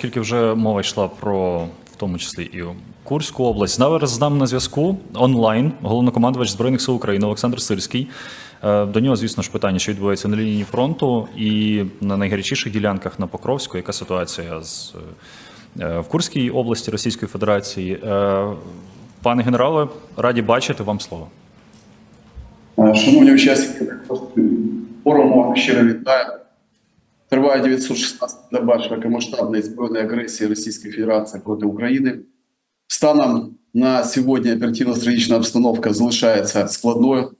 оскільки вже мова йшла про в тому числі і Курську область. Зараз з нами на зв'язку онлайн головнокомандувач Збройних сил України Олександр Сирський. Е, До нього, звісно ж, питання, що відбувається на лінії фронту і на найгарячіших ділянках на Покровську, яка ситуація з е, в Курській області Російської Федерації. Е, Пане генерале, раді бачити вам слово. Шановні учасники форуму, щиро вітаю. Триває 916 доба широкомасштабної збройної агресії Російської Федерації проти України. Станом на сьогодні оперативно-стратегічна обстановка залишається складною.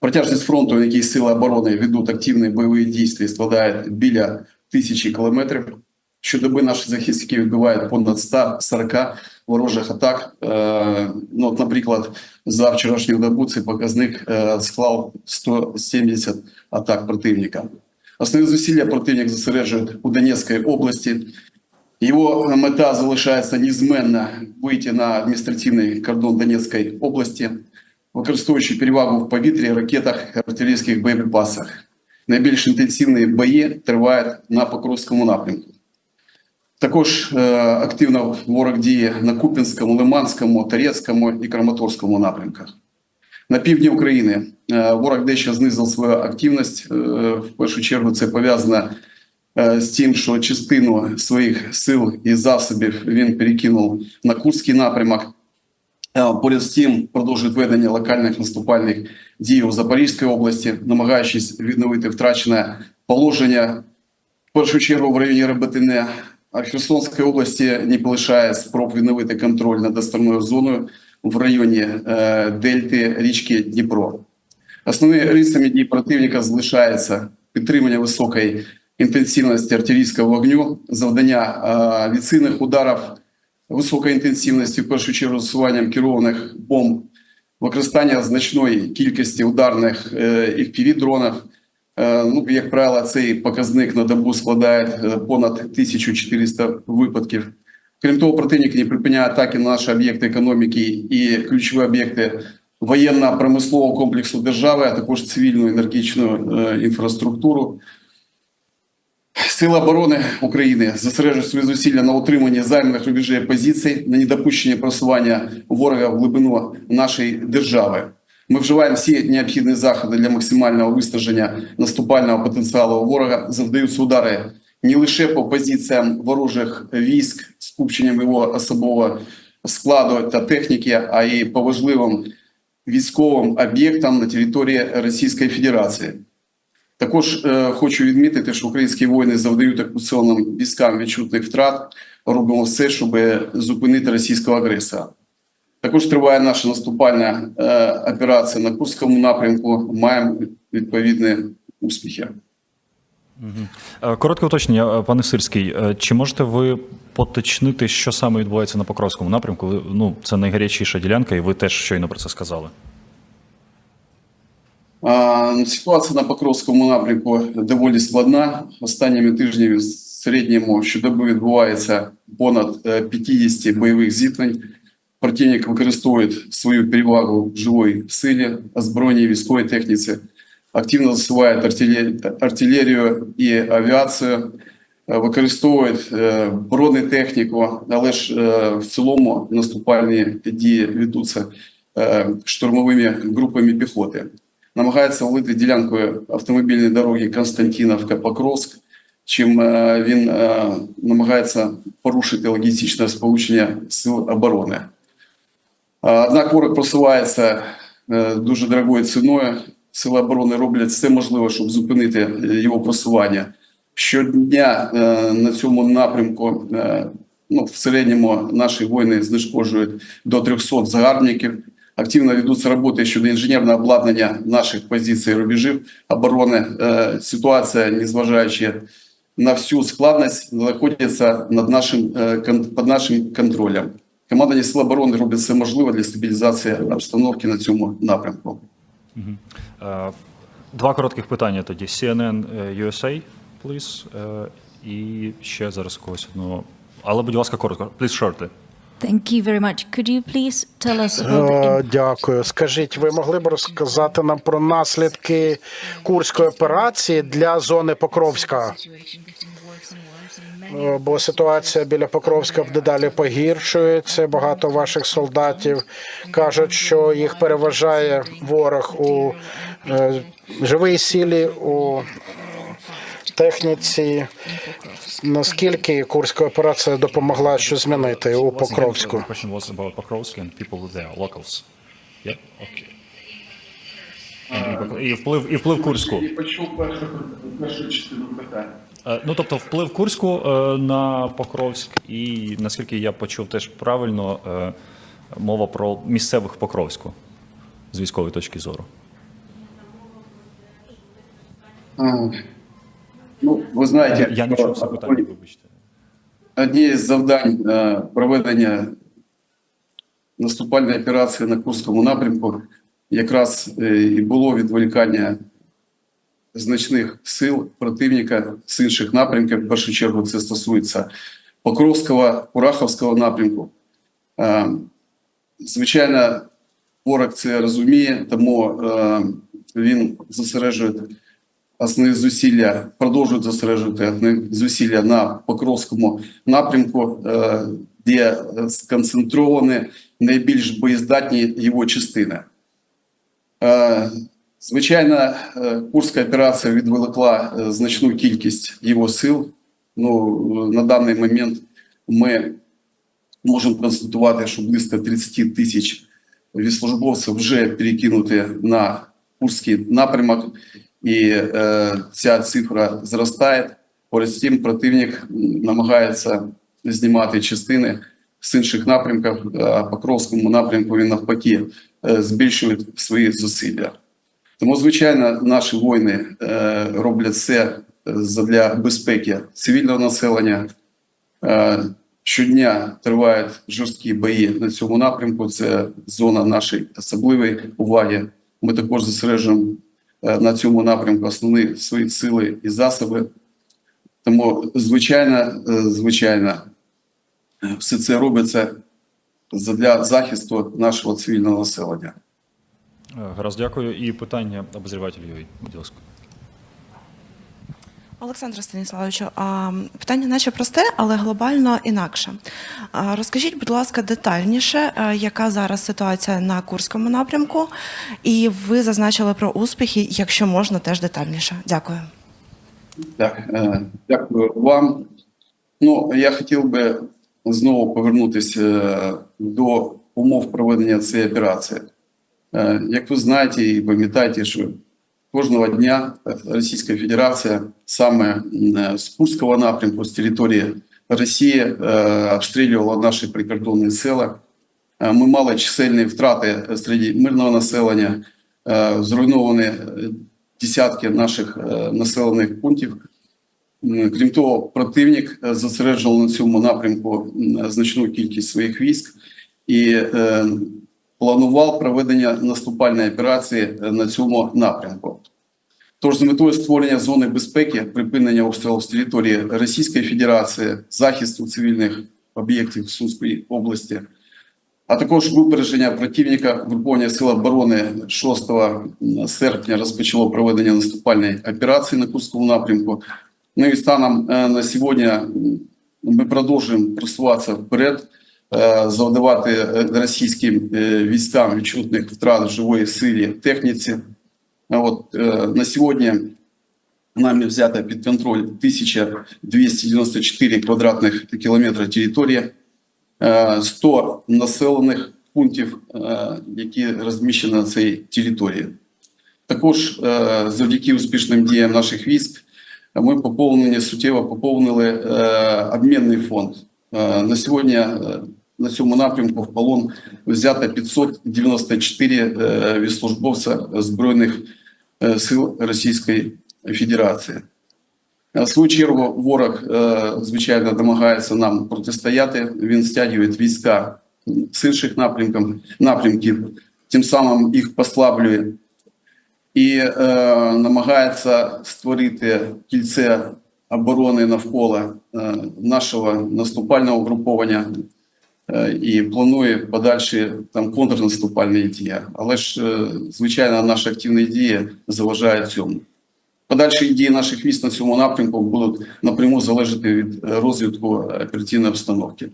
Протяжність фронту, в якій сили оборони ведуть активні бойові дії, складає біля тисячі кілометрів. Щодоби наші захисники відбивають понад 140 ворожих атак. Е, ну, от, наприклад, за вчорашню добу цей показник е, склав 170 атак противника. Основні зусилля противник зосереджує у Донецькій області. Його мета залишається незмінна вийти на адміністративний кордон Донецької області, використовуючи перевагу в повітрі, ракетах, артилерійських боєприпасах. Найбільш інтенсивні бої тривають на Покровському напрямку. Також е, активно ворог діє на Купінському, Лиманському, Торецькому і Краматорському напрямках. На півдні України е, ворог дещо знизив свою активність. Е, в першу чергу це пов'язано е, з тим, що частину своїх сил і засобів він перекинув на Курський напрямок. Поряд з тим продовжують ведення локальних наступальних дій у Запорізькій області, намагаючись відновити втрачене положення в першу чергу в районі в Херсонській області не полишає спроб відновити контроль над островною зоною в районі е, Дельти річки Дніпро. Основними рисами дій противника залишається підтримання високої інтенсивності артилерійського вогню, завдання е, відсильних ударів високої інтенсивності, в першу чергу зсуванням керованих бомб, використання значної кількості ударних е, FPV-дронів. Е, Ну, як правило, цей показник на добу складає е, понад 1400 випадків. Крім того, противник не припиняє атаки на наші об'єкти економіки і ключові об'єкти воєнно-промислового комплексу держави, а також цивільну енергетичну е, інфраструктуру. Сили оборони України зосереджують свої зусилля на утриманні займаних рубежів позицій, на недопущенні просування ворога в глибину нашої держави. Ми вживаємо всі необхідні заходи для максимального виснаження наступального потенціалу ворога. Завдаються удари не лише по позиціям ворожих військ, скупченням його особового складу та техніки, а й по важливим військовим об'єктам на території Російської Федерації. Також е, хочу відмітити, що українські воїни завдають окупаційним військам відчутних втрат. Робимо все, щоб зупинити російського агресора. Також триває наша наступальна е, операція на Курському напрямку. Маємо відповідні успіхи. Е, Коротке уточнення, е, пане Сирський. Е, Чи можете ви поточнити, що саме відбувається на Покровському напрямку? Ну, це найгарячіша ділянка, і ви теж щойно про це сказали. Ситуація на Покровському напрямку доволі складна. Останніми тижнями в середньому щодоби відбувається понад е, 50 бойових зіткнень. Противник використовує свою перевагу в живій силі, озброєній військовій техніці, активно засуває артиле- артилерію і авіацію, е, використовує е, бронетехніку, але ж е, в цілому наступальні дії ведуться е, штурмовими групами піхоти намагається влити ділянкою автомобільної дороги Константиновка-Покровськ, чим е, він е, намагається порушити логістичне сполучення сил оборони. Е, Однак ворог просувається е, дуже дорогою ціною. Сили оборони роблять все можливе, щоб зупинити е, його просування. Щодня е, на цьому напрямку е, ну, в середньому наші воїни знешкоджують до 300 загарбників. Активно ведуться роботи щодо інженерного обладнання наших позицій рубежів оборони. Ситуація, незважаючи на всю складність, знаходиться над нашим, під нашим контролем. Командування Сил оборони робить все можливе для стабілізації обстановки на цьому напрямку. Е, Два коротких питання тоді. CNN е, USA, please. Е, І ще зараз когось одного. Але, будь ласка, коротко. Please shortly. Thank you very much. Could you please tell us about the Дякую. Скажіть, ви могли б розказати нам про наслідки курської операції для зони Покровська? бо ситуація біля Покровська дедалі погіршується. Багато ваших солдатів кажуть, що їх переважає ворог у е, живій у техніці. Наскільки Курська операція допомогла що змінити у Покровську? І вплив, і вплив Курську. І почув першу, першу частину питання. Е, Ну, тобто, вплив Курську е, на Покровськ, і наскільки я почув теж правильно, мова про місцевих Покровську з військової точки зору. Ну, ви знаєте, Я не чув запитання, вибачте. одні з завдань е, проведення наступальної операції на Курському напрямку якраз е, і було відволікання значних сил противника з інших напрямків. В першу чергу це стосується Покровського, Кураховського напрямку. Е, Звичайно, ворог це розуміє, тому він зосереджує основні зусилля, продовжують зосереджувати основні зусилля на Покровському напрямку, е, де е, сконцентровані найбільш боєздатні його частини. Е, Звичайно, Курська операція відволікла е, значну кількість його сил. Ну, на даний момент ми можемо констатувати, що близько 30 тисяч військовослужбовців вже перекинуті на Курський напрямок, і е, ця цифра зростає. Поряд з тим, противник намагається знімати частини з інших напрямків. А по Кровському напрямку він навпаки е, збільшує свої зусилля. Тому, звичайно, наші воїни е, роблять все для безпеки цивільного населення. Е, Щодня тривають жорсткі бої на цьому напрямку. Це зона нашої особливої уваги. Ми також зосереджуємо на цьому напрямку основні свої сили і засоби. Тому, звичайно, е, звичайно, е, все це робиться для захисту нашого цивільного населення. Е, Гаразд, дякую. І питання обозрівателю, будь ласка. Олександре Станіславовичу, питання наче просте, але глобально інакше. Розкажіть, будь ласка, детальніше, е, яка зараз ситуація на Курському напрямку, і ви зазначили про успіхи, якщо можна, теж детальніше. Дякую. Так, е, дякую вам. Ну, я хотів би знову повернутися е, до умов проведення цієї операції. Як ви знаєте і пам'ятаєте, що кожного дня Російська Федерація саме з Курського напрямку, з території Росії, е, обстрілювала наші прикордонні села. Е, Ми мали чисельні втрати серед мирного населення, е, зруйновані десятки наших населених пунктів. Крім того, противник зосереджував на цьому напрямку значну кількість своїх військ і планував проведення наступальної операції е, на цьому напрямку. Тож з метою створення зони безпеки, припинення обстрілів з території Російської Федерації, захисту цивільних об'єктів Сумської області, а також випередження противника Верховні Сили оборони 6 серпня розпочало проведення наступальної операції на Курському напрямку. Ну і станом е, на сьогодні ми продовжуємо просуватися вперед, завдавати е, російським е, військам відчутних втрат живої силі техніці. От е, на сьогодні нами взято під контроль 1294 квадратних кілометри території, е, 100 населених пунктів, е, які розміщені на цій території. Також е, завдяки успішним діям наших військ ми поповнені суттєво поповнили е, обмінний фонд. Е, на сьогодні е, на цьому напрямку в полон взято 594 е, військовослужбовця збройних е, сил Російської Федерації. В свою чергу ворог, е, звичайно, намагається нам протистояти. Він стягує війська з інших напрямків, напрямків тим самим їх послаблює і е, намагається створити кільце оборони навколо е, нашого наступального угруповання і планує подальші там контрнаступальні дії. Але ж, е, звичайно, наші активні дії заважають цьому. Подальші дії наших міст на цьому напрямку будуть напряму залежати від е, розвитку операційної обстановки.